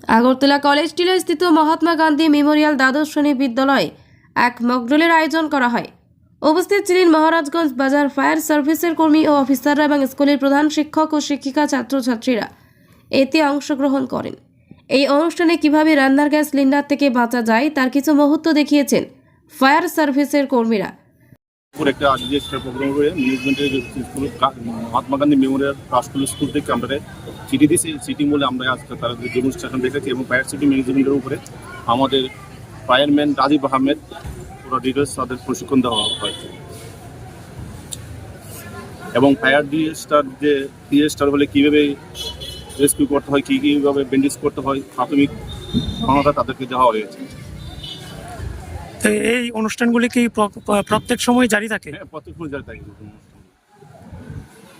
Agartala college টিলা স্থিত Mahatma Gandhi Memorial দ্বাদশ শ্রেণি বিদ্যালয়ে এক মকড্রিলের আয়োজন করা হয়। উপস্থিত ছিলেন মহারাজগঞ্জ বাজার ফায়ার সার্ভিসের কর্মী ও অফিসাররা এবং স্কুলের প্রধান শিক্ষক ও শিক্ষিকা ছাত্রছাত্রীরা। এতে অংশগ্রহণ করেন। এই অনুষ্ঠানে কীভাবে রান্নার গ্যাস সিলিন্ডার থেকে বাঁচা যায়, তার কিছু মুহূর্ত দেখিয়েছেন ফায়ার সার্ভিসের কর্মীরা। একটা আজকে একটা প্রোগ্রাম করে ম্যানেজমেন্টের school Mahatma Gandhi memorial Rashtriya school থেকে আমরা চিঠি দিয়েছি। চিঠি বলে আমরা আজকে তারা ডেমনস্ট্রেশন দেখেছি এবং ফায়ার সিটি ম্যানেজমেন্টের উপরে আমাদের ফায়ারম্যান রাজীব আহমেদ পুরো ডিটেলস তাদের প্রশিক্ষণ দেওয়া হয়েছে এবং ফায়ার ডিএসটার যে ডিএসটার হলে কীভাবে রেস্কিউ করতে হয়, কী কীভাবে ব্যান্ডেজ করতে হয়, প্রাথমিক সহায়তা তাদেরকে দেওয়া হয়েছে। এই অনুষ্ঠানগুলি কি প্র- প্র- প্রত্যেক সময় জারি থাকে? হ্যাঁ প্রত্যেক পর্যায়ে তাই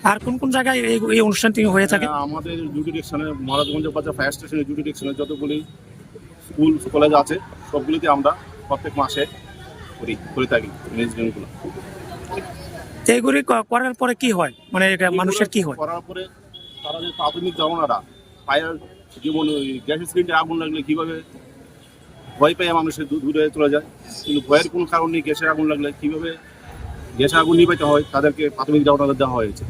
আর কোন কোন জায়গায় এই এই অনুষ্ঠানটি হয়ে থাকে? হ্যাঁ, আমাদের ডিউটি ডিরেকশনে মহারাজগঞ্জ বাজার ফায়ার স্টেশনের ডিউটি ডিরেকশনে যতগুলি স্কুল কলেজ আছে সবগুলিতে আমরা প্রত্যেক মাসে করি করে থাকি ম্যানেজমেন্টগুলো তো এগুলি করার পরে কি হয়? মানে এটা মানুষের কি হয়? করার পরে তারা যে প্রাথমিক ধারণাটা ফায়ার ওই গ্যাস সিলিন্ডারে আগুন লাগলে কীভাবে ভয় পেয়ে মানুষের দূরে চলে যায়। কিন্তু ভয়ের কোনো কারণ নেই গ্যাসের আগুন লাগলে কীভাবে গ্যাসের আগুন নিভাইতে হয় তাদেরকে প্রাথমিক ধারণা দেওয়া হয়েছে।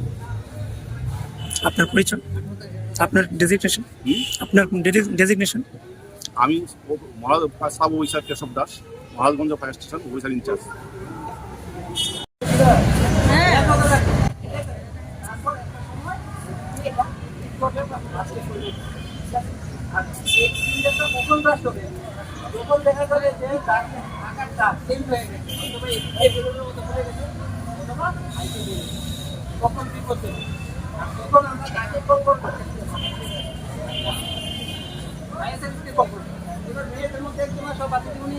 আপনার পরিচয়? আপনার ডেজিগনেশন হুম? আপনার ডেজিগনেশন আমি Maharaj sub officer Keshab Das Maharajganj fire station officer in charge. যখন দেখা যাবে যে আকারটা চেঞ্জ হয়ে গেছে। অথবা এই বেলুনের মতো পড়ে গেছে, অথবা আইসে বেরিয়ে গেছে। তখন করতে হবে? আর তখন আমরা কল করব। আইএসএসকে কল করব। এবার মেয়েদের মধ্যে একজন সব আছে উনি